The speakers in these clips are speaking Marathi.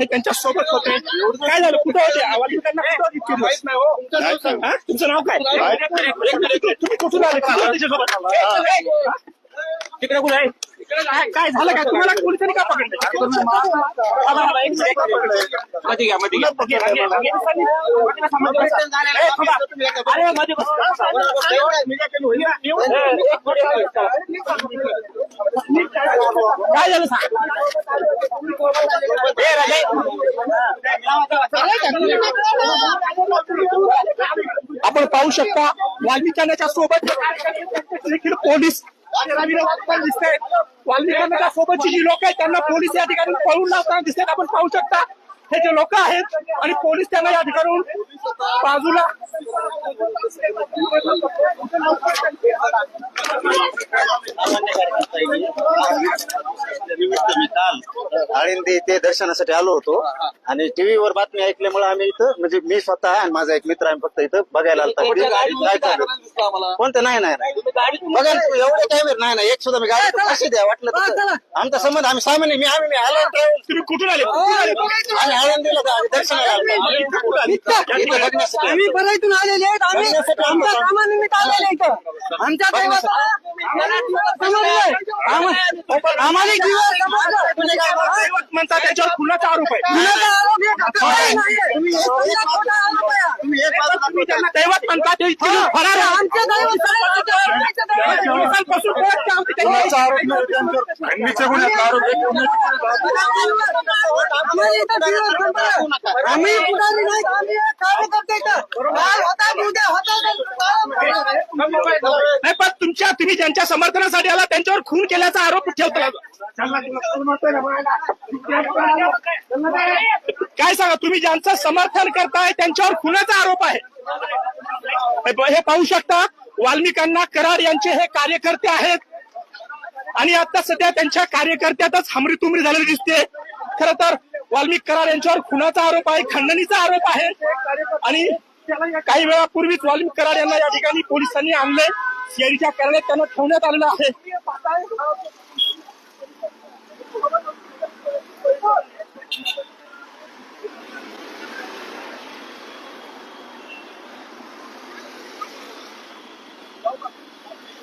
हे त्यांच्या सोबत होते काय झालं कुठं होते वाल्मिकांना कुठं होते इतके दिवस? हा? तुमचं नाव काय तुम्ही कुठून आले हा? तिकडे कुठे आहे काय- काय झालं काय तुम्हाला पोलिसांनी का पकडलं मध्ये घ्या मध्ये घ्या घे, घे, घे. ए, थांबा. अरे, मध्ये बस. काय झालं सांग ए, राजे. आपण पाहू शकता वाल्मिकांच्या सोबत देखील पोलीस दिसते वाल्मिकांच्या सोबतची जी लोक आहेत त्यांना पोलीस या ठिकाणी पळून लावताना दिसतात आपण पाहू शकता हे जे लोक आहेत आणि पोलीस त्यांना या ठिकाणून बाजूला निमित्त मी काल आळंदी इथे दर्शनासाठी आलो होतो. आणि टीव्हीवर बातमी ऐकल्यामुळे आम्ही इथं म्हणजे मी स्वतः आणि माझा एक मित्र आम्ही फक्त इथं बघायला आलता. काय चालू. कोणतं? नाही नाही नाही. बघा एवढे कॅमेरे नाही नाही एक सुद्धा मी गाडी कशी द्या? वाटलं तर. आमचा संबंध आम्ही सामान्य मी आम्ही मी आलो कुठून आले? आले? आम्ही आळंदीला दर्शनाला बघण्यासाठी आम्ही परळीतून आलेले आहेत आम्ही बघण्यासाठी आलो. आमच्या कामानिमित्त आलेले इथं. आमच्या आम्हा-. दैवत म्हणतात त्याच्यावर खुनाचा आरोप आहे. कुणाचा आरोप आहे. का? काय नाहीये. तुम्ही खोटा खोटा आरोप आहे. तुम्ही एक बाजू तुम्ही त्यांना दैवत म्हणतात ते इतके दिवस फरार आहे. आमच्या दैवत आमच्या दैवताचं दैवत. दिवसांपासून कोर्ट काम ते त्यांनी- आम्हाला इथं जीवन समजलं. आम्ही पुढारी नाही आम्ही एक कार्यकर्ते इथं. काल होता उद्या होता नाही पण त्यांच्या समर्थनासाठी आला त्यांच्यावर खून केल्याचा आरोप ठेवता काय सांगा तुम्ही ज्यांचं समर्थन करताय त्यांच्यावर खुनाचा आरोप आहे. हे हे पाहू शकता वाल्मिकांना कराड यांचे हे कार्यकर्ते आहेत. आणि आता सध्या त्यांच्या कार्यकर्त्यातच हमरी तुमरी झालेली दिसते. खर तर वाल्मिक कराड यांच्यावर खुनाचा आरोप आहे खंडणीचा आरोप आहे. आणि काही वेळापूर्वीच वाल्मिक कराड यांना या ठिकाणी पोलिसांनी आणले सीआयडीच्या करण्यात त्यांना ठेवण्यात आलेलं आहे.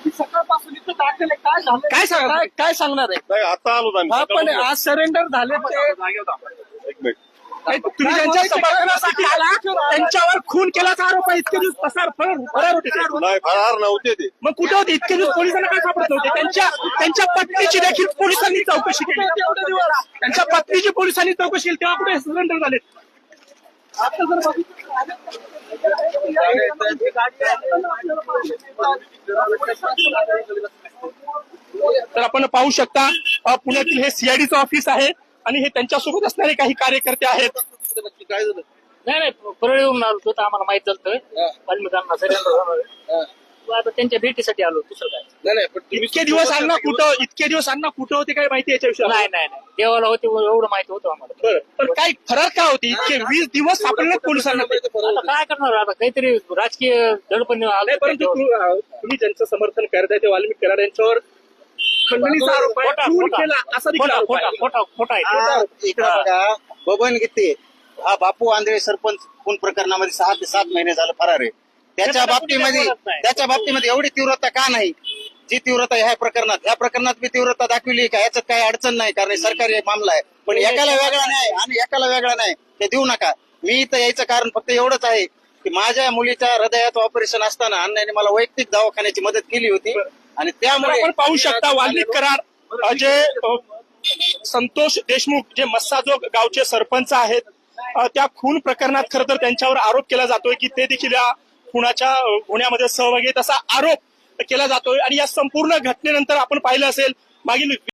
सकाळपासून इथं दाखल आहे. काय झालं? काय सांगा काय सांगणार आहे? नाही आता आलो आम्ही. हा पण आज सरेंडर झाले ते तुम्ही ज्यांच्या समर्थनासाठी आला त्यांच्यावर खून केल्याचा आरोप आहे इतके दिवस पसार फरार होते. नव्हते ते. मग कुठे होते? इतके दिवस पोलिसांना काय सापडत नव्हते त्यांच्या त्यांच्या पत्नीची देखील पोलिसांनी चौकशी केली. त्यांच्या पत्नीची पोलिसांनी चौकशी केली तेव्हा कुठे सरेंडर झाले. आता जर तर आपण पाहू शकता पुण्यातील हे सीआयडीचं ऑफिस आहे. आणि हे त्यांच्यासोबत असणारे काही कार्यकर्ते आहेत. नाही नाही परळीवरून आलो होतो तर आम्हाला माहीत झालं वाल्मिकांना आता त्यांच्या भेटीसाठी आलो दुसरं काय? इतके दिवस अण्णा कुठं इतके दिवस अण्णा कुठं होते काय माहिती याच्याविषयी नाही नाही नाही. देवाला होते एवढं माहिती होतं आम्हाला. बरं पण काय फरक काय होती? इतके वीस दिवस सापडले पोलिसांना ते. आता काय करणार आता? काहीतरी राजकीय दडपण नाही आलं परंतु तु- तुम्ही ज्यांचं समर्थन करताय ते वाल्मिक कराड यांच्यावर खंडणीचा आरोप आहे. खून केला असा देखील आरोप आहे. हा, इकडं बघा बबन गीते हा बापू आंधळे सरपंच खून प्रकरणामध्ये सहा ते सात महिने झालं फरार आहे. त्याच्या त्याच्यात बाबतीमध्ये कुठे बोलत नाही. त्याच्या बाबतीमध्ये एवढी तीव्रता का नाही? जी तीव्रता ह्या प्रकरणात. ह्या प्रकरणात मी तीव्रता दाखविली का? याच्यात काही अडचण नाही कारण हे सरकारी मामला आहे. पण एकाला वेगळा नाही आणि एकाला वेगळा नाही ते देऊ नका. मी इथं यायचं कारण फक्त एवढंच आहे की माझ्या मुलीच्या हृदयात ऑपरेशन असताना अण्णाने मला वैयक्तिक दवाखान्याची मदत केली होती. आणि त्यामुळे आपण पाहू शकता वाल्मिक कराड अ, जे संतोष देशमुख जे मस्साजोग गावचे सरपंच आहेत त्या खून प्रकरणात खरं तर त्यांच्यावर आरोप केला जातोय की ते देखील या खुनाच्या गुन्ह्यामध्ये सहभागी आहेत असा आरोप केला जातोय. आणि या संपूर्ण घटनेनंतर आपण पाहिलं असेल मागील